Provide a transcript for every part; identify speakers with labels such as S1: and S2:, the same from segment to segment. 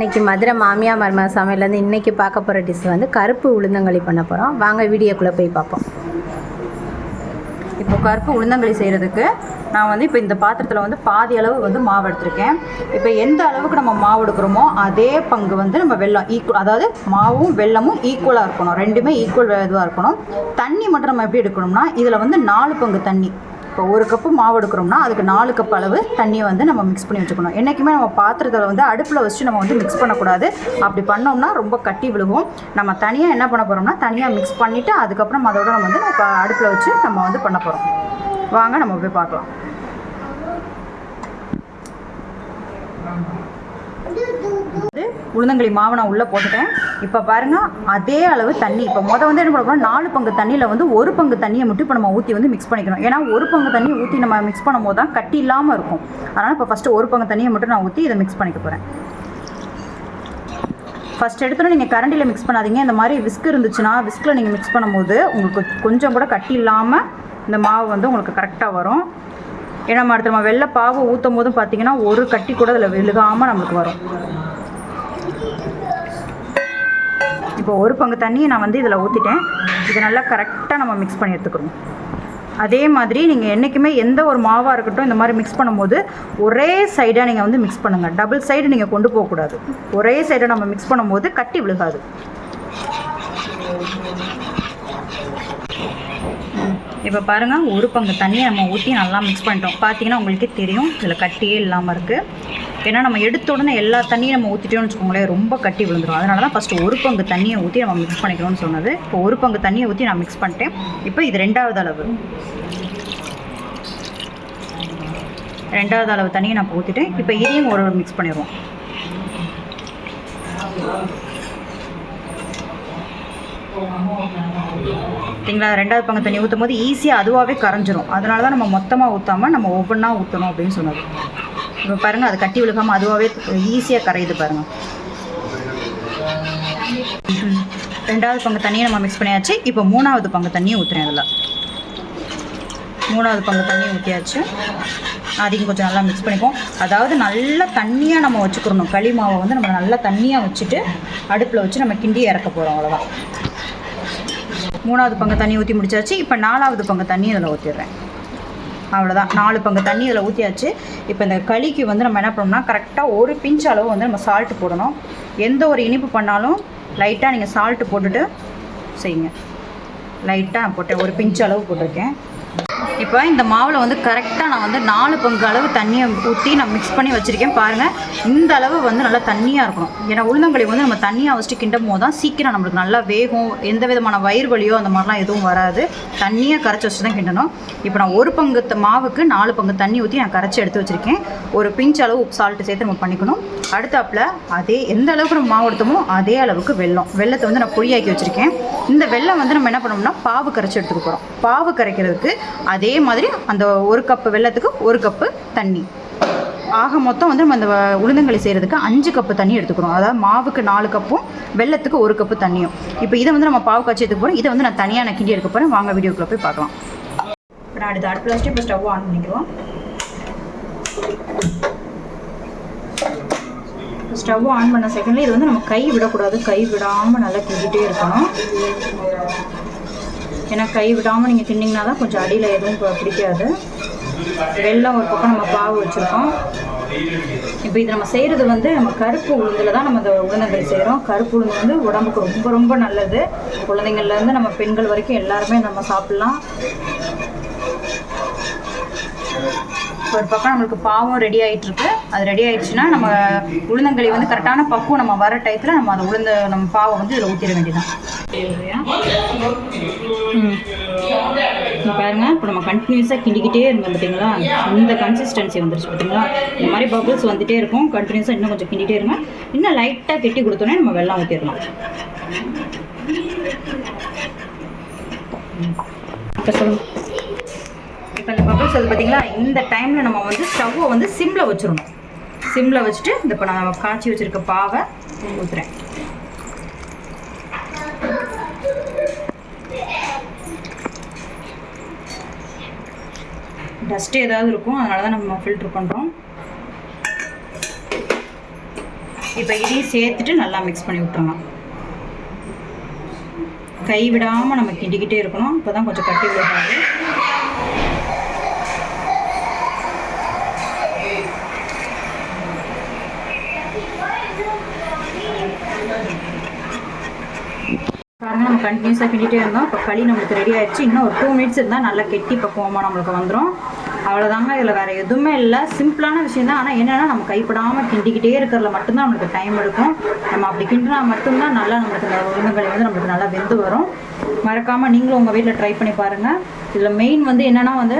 S1: இன்றைக்கி மதுரை மாமியா மர்மா சமையலேருந்து இன்றைக்கி பார்க்க போகிற டிஷ் வந்து கருப்பு உளுந்தங்களி பண்ண போகிறோம் வாங்க வீடியோக்குள்ளே போய் பார்ப்போம்.
S2: இப்போ கருப்பு உளுந்தங்களி செய்கிறதுக்கு நான் வந்து இப்போ இந்த பாத்திரத்தில் வந்து பாதி அளவு வந்து மாவு எடுத்திருக்கேன். இப்போ எந்த அளவுக்கு நம்ம மாவு எடுக்கிறோமோ அதே பங்கு வந்து நம்ம வெல்லம் ஈக்குவல் அதாவது மாவும் வெள்ளமும் ஈக்குவலாக இருக்கணும். ரெண்டுமே ஈக்குவல் இதுவாக இருக்கணும். தண்ணி மட்டும் நம்ம எப்படி எடுக்கணும்னா இதில் வந்து நாலு பங்கு தண்ணி. இப்போ ஒரு கப்பு மாவு எடுக்கிறோம்னா அதுக்கு நாலு கப் அளவு தண்ணியை வந்து நம்ம மிக்ஸ் பண்ணி வச்சுக்கணும். என்றைக்குமே நம்ம பாத்திரத்தில் வந்து அடுப்பில் வச்சு நம்ம வந்து மிக்ஸ் பண்ணக்கூடாது. அப்படி பண்ணோம்னா ரொம்ப கட்டி விழுகும். நம்ம தனியாக என்ன பண்ண போகிறோம்னா தனியாக மிக்ஸ் பண்ணிவிட்டு அதுக்கப்புறம் அதோட நம்ம வந்து இப்போ அடுப்பில் வச்சு நம்ம வந்து பண்ண போகிறோம் வாங்க நம்ம போய் பார்க்கலாம். வந்து உளுந்தங்களி மாவை நான் உள்ளே போட்டுட்டேன். இப்போ பாருங்கள் அதே அளவு தண்ணி. இப்போ மொதல் வந்து என்ன பண்ணணும் நாலு பங்கு தண்ணியில் வந்து ஒரு பங்கு தண்ணியை மட்டும் இப்போ நம்ம ஊற்றி வந்து மிக்ஸ் பண்ணிக்கணும். ஏன்னா ஒரு பங்கு தண்ணி ஊற்றி நம்ம மிக்ஸ் பண்ணும்போது தான் கட்டி இல்லாமல் இருக்கும். அதனால் இப்போ ஃபஸ்ட்டு ஒரு பங்கு தண்ணியை மட்டும் நான் ஊற்றி இதை மிக்ஸ் பண்ணிக்க போகிறேன் ஃபஸ்ட் எடுத்தோன்னே நீங்கள் கரண்டியில் மிக்ஸ் பண்ணாதீங்க. இந்த மாதிரி விஸ்க் இருந்துச்சுன்னா விஸ்கில் நீங்கள் மிக்ஸ் பண்ணும்போது உங்களுக்கு கொஞ்சம் கூட கட்டி இல்லாமல் இந்த மாவு வந்து உங்களுக்கு கரெக்டாக வரும். ஏன்னா நம்ம அடுத்து நம்ம வெள்ளை பாவை ஊற்றும் போதும் பார்த்தீங்கன்னா ஒரு கட்டி கூட அதில் விழுகாமல் நம்மளுக்கு வரும். இப்போ ஒரு பங்கு தண்ணியை நான் வந்து இதில் ஊற்றிட்டேன் இது நல்லா கரெக்டாக நம்ம மிக்ஸ் பண்ணி எடுத்துக்கணும். அதே மாதிரி நீங்கள் என்றைக்குமே எந்த ஒரு மாவாக இருக்கட்டும் இந்த மாதிரி மிக்ஸ் பண்ணும்போது ஒரே சைடாக நீங்கள் வந்து மிக்ஸ் பண்ணுங்கள் டபுள் சைடு நீங்கள் கொண்டு போகக்கூடாது ஒரே சைடை நம்ம மிக்ஸ் பண்ணும்போது கட்டி விழுகாது. இப்போ பாருங்கள் ஒரு பங்கு தண்ணியை நம்ம ஊற்றி நல்லா மிக்ஸ் பண்ணிட்டோம். பார்த்தீங்கன்னா உங்களுக்கே தெரியும் இதில் கட்டியே இல்லாமல் இருக்குது ஏன்னா நம்ம எடுத்த உடனே எல்லா தண்ணியும் நம்ம ஊற்றிட்டோம்னு வச்சுக்கோங்களேன் ரொம்ப கட்டி விழுந்துடும் அதனால தான் ஃபஸ்ட்டு ஒரு பங்கு தண்ணியை ஊற்றி நம்ம மிக்ஸ் பண்ணிக்கணும்னு சொன்னது. இப்போ ஒரு பங்கு தண்ணியை ஊற்றி நான் மிக்ஸ் பண்ணிட்டேன். இப்போ இது ரெண்டாவது அளவு. ரெண்டாவது அளவு தண்ணியை நான் ஊற்றிட்டேன் இப்போ இதையும் ஒரு மிக்ஸ் பண்ணிடுவோம். சரிங்களா? ரெண்டாவது பங்கு தண்ணி ஊற்றும் போது ஈஸியாக அதுவாகவே கரைஞ்சிரும். அதனால தான் நம்ம மொத்தமாக ஊற்றாமல் நம்ம ஒவ்வொன்றா ஊற்றணும் அப்படின்னு சொன்னது. இப்போ பாருங்கள் அது கட்டி விழுகாமல் அதுவாகவே ஈஸியாக கரையுது பாருங்கள் ரெண்டாவது பங்கு தண்ணியை நம்ம மிக்ஸ் பண்ணியாச்சு. இப்போ மூணாவது பங்கு தண்ணியை ஊற்றுறேன் அதில் மூணாவது பங்கு தண்ணியை ஊற்றியாச்சு அதையும் கொஞ்சம் நல்லா மிக்ஸ் பண்ணிப்போம் அதாவது நல்லா தண்ணியாக நம்ம வச்சுக்கிறணும். களி மாவை வந்து நம்ம நல்லா தண்ணியாக வச்சுட்டு அடுப்பில் வச்சு நம்ம கிண்டி இறக்க போகிறோம் அவ்வளோதான் மூணாவது பங்கு தண்ணி ஊற்றி முடிச்சாச்சு. இப்போ நாலாவது பங்கு தண்ணி இதில் ஊற்றிடுறேன் அவ்வளோதான் நாலு பங்கு தண்ணி இதில் ஊற்றியாச்சு இப்போ இந்த களிக்கு வந்து நம்ம என்ன பண்ணோம்னா கரெக்டாக ஒரு பிஞ்ச் அளவு வந்து நம்ம சால்ட்டு போடணும். எந்த ஒரு இனிப்பு பண்ணாலும் லைட்டாக நீங்கள் சால்ட்டு போட்டுட்டு செய்யுங்க. லைட்டாக நான் போட்டேன். ஒரு பிஞ்ச் அளவு போட்டிருக்கேன். இப்போ இந்த மாவில் வந்து கரெக்டாக நான் வந்து நாலு பங்கு அளவு தண்ணியை ஊற்றி நான் மிக்ஸ் பண்ணி வச்சுருக்கேன். பாருங்கள் இந்த அளவு வந்து நல்லா தண்ணியாக இருக்கணும். ஏன்னா உளுந்தங்களி வந்து நம்ம தண்ணியாக வச்சுட்டு கிண்டும் போது தான் சீக்கிரம் நம்மளுக்கு நல்லா வேகும். எந்த விதமான வயிறு வலியோ அந்த மாதிரிலாம் எதுவும் வராது. தண்ணியாக கரைச்சி வச்சு தான் கிண்டணும். இப்போ நான் ஒரு பங்கு மாவுக்கு நாலு பங்கு தண்ணி ஊற்றி நான் கரைச்சி எடுத்து வச்சுருக்கேன். ஒரு பிஞ்ச் அளவு உப்பு சால்ட்டு சேர்த்து நம்ம பண்ணிக்கணும். அடுத்தாப்புல அதே எந்த அளவுக்கு நம்ம மாவு எடுத்தோமோ அதே அளவுக்கு வெல்லம். வெள்ளத்தை வந்து நான் பொடியாக்கி வச்சுருக்கேன். இந்த வெல்லம் வந்து நம்ம என்ன பண்ணோம்னா பாவு கரைச்சி எடுத்துக்க போகிறோம் பாவு கரைக்கிறதுக்கு அதே மாதிரி அந்த ஒரு கப்பு வெல்லத்துக்கு ஒரு கப்பு தண்ணி. ஆக மொத்தம் வந்து நம்ம அந்த உளுந்தங்களி செய்கிறதுக்கு அஞ்சு கப்பு தண்ணி எடுத்துக்கிறோம் அதாவது மாவுக்கு நாலு கப்பும் வெல்லத்துக்கு ஒரு கப்பு தண்ணியும். இப்போ இதை வந்து நம்ம பாவு காய்ச்சி எடுத்துக்க போகிறோம் இதை வந்து நான் தனியாக நான் கிண்டி எடுக்க போகிறேன் வாங்க வீடியோக்குள்ளே போய் பார்க்கலாம். இப்போ நான் அடுத்த அடுப்பில் வச்சுட்டு இப்போ ஸ்டவ் ஆன் பண்ணிக்கிறோம் ஸ்டவ் ஆன் பண்ண செகண்ட்ல இது வந்து நம்ம கை விடக்கூடாது. கை விடாமல் நல்லா கிண்டிகிட்டே இருக்கணும். ஏன்னா கை விடாமல் நீங்கள் தின்னிங்கன்னா தான் கொஞ்சம் அடியில் எதுவும் பிடிக்காது. வெள்ளம் ஒரு பக்கம் நம்ம பாவு வச்சுருக்கோம். இப்போ இது நம்ம செய்கிறது வந்து நம்ம கருப்பு உளுந்தில் தான் நம்ம இந்த உளுந்தங்கள் செய்கிறோம் கருப்பு உளுந்து வந்து உடம்புக்கு ரொம்ப ரொம்ப நல்லது. குழந்தைங்கள்லேருந்து நம்ம பெண்கள் வரைக்கும் எல்லாருமே நம்ம சாப்பிட்லாம். ஒரு பக்கம் நம்மளுக்கு பாவம் ரெடி ஆயிட்டு இருக்கு அது ரெடி ஆயிடுச்சுன்னா நம்ம உளுந்தங்களி வந்து கரெக்டான பக்குவம் நம்ம வர டயத்தில் நம்ம அந்த உளுந்த நம்ம பாவை வந்து இதில் ஊற்றிட வேண்டியதான் பாருங்க இப்போ நம்ம கண்டினியூஸாக கிண்டிக்கிட்டே இருந்தோம் பார்த்தீங்களா இந்த கன்சிஸ்டன்சி வந்துருச்சு பார்த்தீங்களா இந்த மாதிரி பபிள்ஸ் வந்துட்டே இருக்கும். கண்டினியூஸாக இன்னும் கொஞ்சம் கிண்டிகிட்டே இருங்க. இன்னும் லைட்டாக கெட்டி கொடுத்தோன்னே நம்ம வெள்ளம் ஊற்றிடலாம் இப்போ இப்போ இந்த பபிள்ஸ் வந்து பார்த்தீங்களா இந்த டைமில் நம்ம வந்து ஸ்டவ்வை வந்து சிம்மில் வச்சிடணும். சிம்மில் வச்சுட்டு இந்த இப்போ நான் காய்ச்சி வச்சுருக்க பாவை ஊற்றுறேன் டஸ்ட் ஏதாவது இருக்கும் அதனால தான் நம்ம ஃபில்ட்ரு பண்ணுறோம் இப்போ இதையும் சேர்த்துட்டு நல்லா மிக்ஸ் பண்ணி விட்டுறலாம். கை விடாமல் நம்ம கிண்டிக்கிட்டே இருக்கணும். இப்போ தான் கொஞ்சம் கட்டி விடுறாங்க பாருங்க நம்ம கண்டினியூஸாக கிண்டிகிட்டே இருந்தோம். இப்போ களி நம்மளுக்கு ரெடி ஆயிடுச்சு. இன்னும் ஒரு டூ மினிட்ஸ் இருந்தால் நல்லா கெட்டி பக்குவமாக நம்மளுக்கு வந்துடும் அவ்வளோதாங்க இதில் வேறு எதுவுமே இல்லை. சிம்பிளான விஷயம் தான். ஆனால் என்னென்னா நம்ம கைப்படாமல் கிண்டிக்கிட்டே இருக்கிறதுல மட்டும்தான் நம்மளுக்கு டைம் எடுக்கும். நம்ம அப்படி கிண்டினா மட்டும்தான் நல்லா நம்மளுக்கு இந்த உருளைக்களி வந்து நம்மளுக்கு நல்லா வெந்து வரும். மறக்காமல் நீங்களும் உங்கள் வீட்டில் ட்ரை பண்ணி பாருங்கள் இதில் மெயின் வந்து என்னென்னா வந்து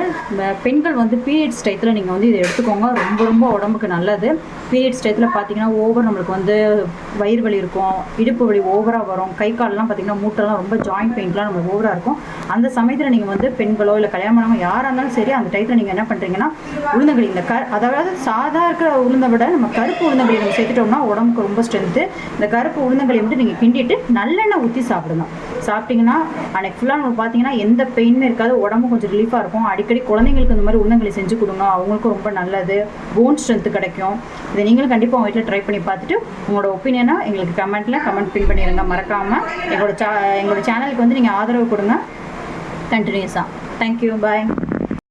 S2: பெண்கள் வந்து பீரியட்ஸ் டயத்தில் நீங்கள் வந்து இதை எடுத்துக்கோங்க. ரொம்ப ரொம்ப உடம்புக்கு நல்லது. பீரியட்ஸ் டயத்தில் பார்த்தீங்கன்னா ஓவர் நம்மளுக்கு வந்து வயிறு வலி இருக்கும் இடுப்பு வலி ஓவராக வரும் கை கால்லாம் பார்த்தீங்கன்னா மூட்டெல்லாம் ரொம்ப ஜாயிண்ட் பெயின்லாம் நம்மளுக்கு ஓவராக இருக்கும். அந்த சமயத்தில் நீங்கள் வந்து பெண்களோ இல்லை கல்யாணம் பண்ணவங்க யாராக இருந்தாலும் சரி அந்த டயத்தில் நீங்கள் என்ன பண்ணுறீங்கன்னா உளுந்தங்களி இந்த க அதாவது சாதா இருக்கிற உளுந்தை விட நம்ம கருப்பு உளுந்தங்களி நம்ம சேர்த்துட்டோம்னா உடம்புக்கு ரொம்ப ஸ்ட்ரென்த்து இந்த கருப்பு உளுந்தங்களி வந்து நீங்கள் கிண்டிட்டு நல்லெண்ணெய் ஊற்றி சாப்பிடணும். சாப்பிட்டீங்கன்னா அன்னைக்கு ஃபுல்லாக நம்ம பார்த்தீங்கன்னா எந்த பெயினுமே இருக்காது. உடம்பு கொஞ்சம் ரிலீஃபாக இருக்கும். அடிக்கடி குழந்தைங்களுக்கு இந்த மாதிரி உளுந்தங்களி செஞ்சு கொடுங்க. அவங்களுக்கும் ரொம்ப நல்லது. போன் ஸ்ட்ரென்த்து கிடைக்கும். இதை நீங்களும் கண்டிப்பாக உங்கள் வீட்டில் ட்ரை பண்ணி பார்த்துட்டு உங்களோட ஒப்பீனியனாக எங்களுக்கு கமெண்ட்டில் கமெண்ட் பின் பண்ணிடுங்க. மறக்காமல் எங்களோட சா எங்களோட சேனலுக்கு வந்து நீங்கள் ஆதரவு கொடுங்க. கண்டினியூஸாக தேங்க்யூ பாய்